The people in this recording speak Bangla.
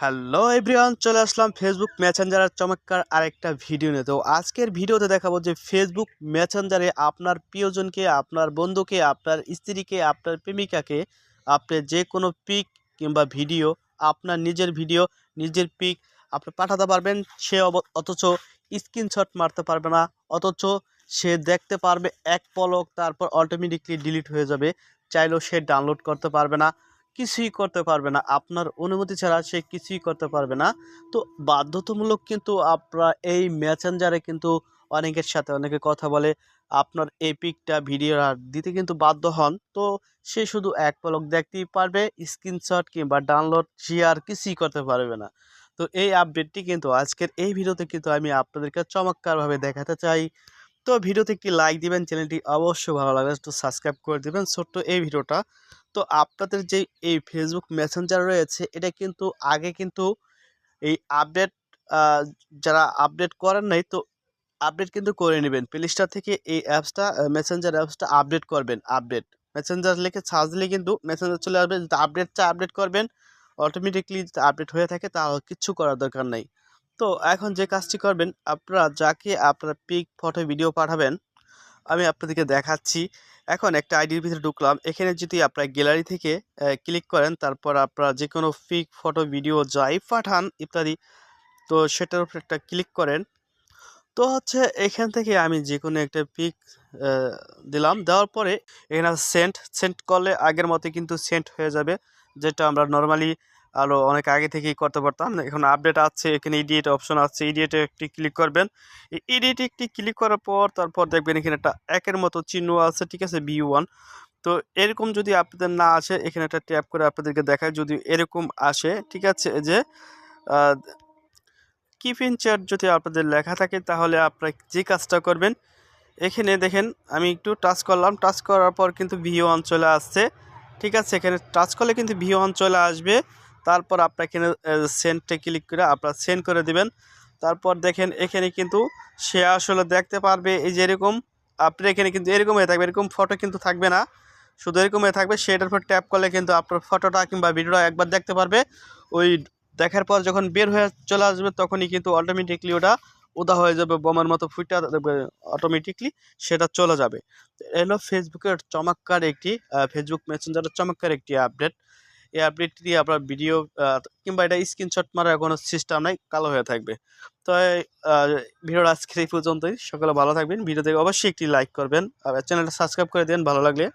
হ্যালো এভরিওয়ান, চলে আসলাম ফেসবুক মেসেঞ্জারের চমৎকার আরেকটা ভিডিও নিয়ে। তো আজকের ভিডিওতে দেখাবো যে ফেসবুক মেসেঞ্জারে আপনার প্রিয়জনকে, আপনার বন্ধুকে, আপনার স্ত্রীকে, আপনার প্রেমিকাকে আপনি যে কোনো পিক কিংবা ভিডিও আপনার নিজের ভিডিও নিজের পিক আপনি পাঠাতে পারবেন, সে অথচ স্ক্রিনশট মারতে পারবে না, অথচ সে দেখতে পারবে এক পলক, তারপর অটোমেটিকলি ডিলিট হয়ে যাবে, চাইলেও সে ডাউনলোড করতে পারবে না। কিছুই করতে পারবে না। আপনার অনুমতি ছাড়া সে কিছুই করতে পারবে না। তো বাধ্যতামূলক কিন্তু আপনারা এই মেসেঞ্জারে কিন্তু অনেকের সাথে অনেকে কথা বলে, আপনার এই পিকটা ভিডিও দিতে কিন্তু বাধ্য হন। তো সে শুধু এক পলক দেখতেই পারবে স্ক্রিনশট কিংবা ডাউনলোড শেয়ার কিছুই করতে পারবে না। তো এই আপডেটটি কিন্তু আজকের এই ভিডিওতে কিন্তু আমি আপনাদেরকে চমৎকারভাবে দেখাতে চাই। তো ভিডিওতে একটি লাইক দিবেন, চ্যানেলটি অবশ্যই ভালো লাগলে একটু সাবস্ক্রাইব করে দিবেন ছোট্ট এই ভিডিওটা। তো আপনাদের যে এই ফেসবুক মেসেঞ্জার রয়েছে, এটা কিন্তু আগে কিন্তু এই আপডেট যারা আপডেট করেন নাই, তো আপডেট কিন্তু করে নেবেন। প্লে থেকে এই অ্যাপসটা মেসেঞ্জার অ্যাপসটা আপডেট করবেন আপডেট মেসেঞ্জার লিখে সার্চ দিলে কিন্তু মেসেঞ্জার চলে আসবে। যদি আপডেট চা আপডেট করবেন অটোমেটিকলি যদি আপডেট হয়ে থাকে, তাহলে কিচ্ছু করার দরকার নেই। তো এখন যে কাজটি করবেন, আপনারা যাকে আপনারা পিক ফটো ভিডিও পাঠাবেন, আমি আপনাদেরকে দেখাচ্ছি। এখন একটা আইডির ভিতরে ঢুকলাম। এখানে যদি আপনার গ্যালারি থেকে ক্লিক করেন, তারপর আপনারা যে কোনো পিক ফটো ভিডিও যাই পাঠান ইত্যাদি, তো সেটার উপর একটা ক্লিক করেন। তো হচ্ছে এখান থেকে আমি যে কোনো একটা পিক দিলাম। দেওয়ার পরে এখানে সেন্ট সেন্ট করলে আগের মতো কিন্তু সেন্ট হয়ে যাবে, যেটা আমরা নর্মালি আরও অনেক আগে থেকেই করতে পারতাম। এখন আপডেট আছে, এখানে ইডিয়েট অপশন আছে। ইডিয়েটে একটি ক্লিক করবেন। ইডিয়েটে একটি ক্লিক করার পর, তারপর দেখবেন এখানে একটা একের মতো চিহ্ন আছে, ঠিক আছে? বি ওয়ান তো এরকম যদি আপনাদের না আসে, এখানে একটা ট্যাপ করে আপনাদেরকে দেখায়, যদি এরকম আসে, ঠিক আছে? যে ইন চ্যাট যদি আপনাদের লেখা থাকে, তাহলে আপনারা যে কাজটা করবেন, এখানে দেখেন, আমি একটু টাচ করলাম। টাচ করার পর কিন্তু ভিও অঞ্চলে আসছে। ঠিক আছে? এখানে টাচ করলে কিন্তু ভিও অঞ্চলে আসবে। তারপর আপনার এখানে সেন্ডে ক্লিক করে আপনার সেন্ড করে দিবেন। তারপর দেখেন, এখানে কিন্তু সে আসলে দেখতে পারবে, এই যে এরকম, আপনি এখানে কিন্তু এরকম হয়ে থাকবে, এরকম ফটো কিন্তু থাকবে না। শুধু এরকম হয়ে থাকবে, সেটার উপর ট্যাপ করলে কিন্তু আপনার ফটোটা কিংবা ভিডিওটা একবার দেখতে পারবে। ওই দেখার পর যখন বের হয়ে চলে আসবে, তখনই কিন্তু অটোমেটিকলি ওটা উদা হয়ে যাবে, বোমার মতো ফুটা অটোমেটিকলি সেটা চলে যাবে। এলো ফেসবুকের চমৎকার একটি ফেসবুক মেসেঞ্জারের চমৎকার একটি আপডেট এই আপডেটটি দিয়ে আপনার ভিডিও কিংবা এটা স্ক্রিনশট মারার কোনো সিস্টেম নাই, কালো হয়ে থাকবে। তো ভিডিওর আজকে এই পর্যন্তই। সকলে ভালো থাকবেন। ভিডিও থেকে অবশ্যই একটি লাইক করবেন। আর চ্যানেলটা সাবস্ক্রাইব করে দেন ভালো লাগলে।